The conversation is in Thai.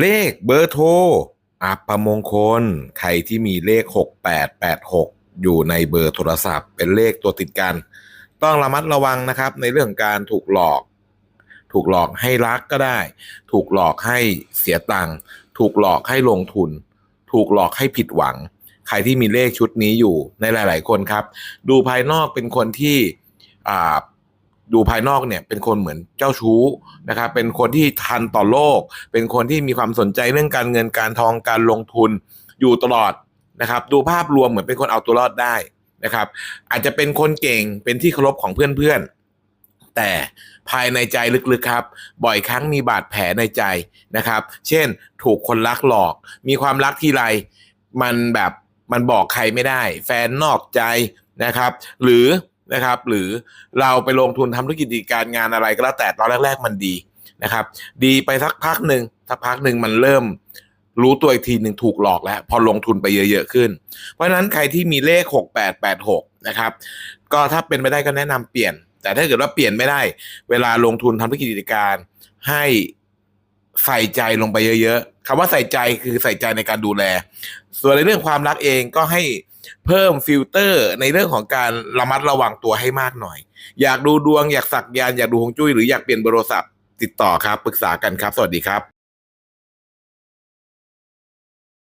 เลขเบอร์โทรอัปมงคล ใครที่มีเลข 6886 อยู่ในเบอร์โทรศัพท์ เป็นเลขตัวติดกัน ต้องระมัดระวังนะครับ ในเรื่องของการถูกหลอก ถูกหลอกให้รักก็ได้ ถูกหลอกให้เสียตังค์ถูกหลอกให้ลงทุน ถูกหลอกให้ผิดหวัง ใครที่มีเลขชุดนี้อยู่ในหลาย ๆ คนครับ ดูภายนอกเป็นคนที่อ่า ดูภายนอกเนี่ยเป็นคนเหมือนเจ้าชู้นะครับเป็นคนที่ทันต่อโลก เป็นคนที่มีความสนใจเรื่องการเงินการทองการลงทุนอยู่ตลอดนะครับ ดูภาพรวมเหมือนเป็นคนเอาตัวรอดได้นะครับ อาจจะเป็นคนเก่งเป็นที่เคารพของเพื่อนๆ แต่ภายในใจลึกๆครับ บ่อยครั้งมีบาดแผลในใจนะครับ เช่นถูกคนรักหลอก มีความรักทีไรมันแบบมันบอกใครไม่ได้ แฟนนอกใจนะครับ หรือ นะครับ หรือเราไปลงทุนทำธุรกิจการงานอะไรก็แล้วแต่ตอนแรก ๆ มันดีนะครับ ดีไปสักพักหนึ่งสักพักหนึ่งมันเริ่มรู้ตัวอีกทีหนึ่งถูกหลอกแล้ว พอลงทุนไปเยอะ ๆ ขึ้น เพราะฉะนั้นใครที่มีเลข 6886 นะครับ ก็ถ้าเป็นไม่ได้ก็แนะนำเปลี่ยน แต่ถ้าเกิดว่าเปลี่ยนไม่ได้ เวลาลงทุนทำธุรกิจการให้ ใส่ใจลงไปเยอะๆคำว่าใส่ใจคือใส่ใจในการดูแล ส่วนในเรื่องความรักเองก็ให้เพิ่มฟิลเตอร์ในเรื่องของการระมัดระวังตัวให้มากหน่อย อยากดูดวงอยากสักยานอยากดูฮงจุ้ยหรืออยากเปลี่ยนเบอร์โทรศัพท์ติดต่อครับ ปรึกษากันครับ สวัสดีครับ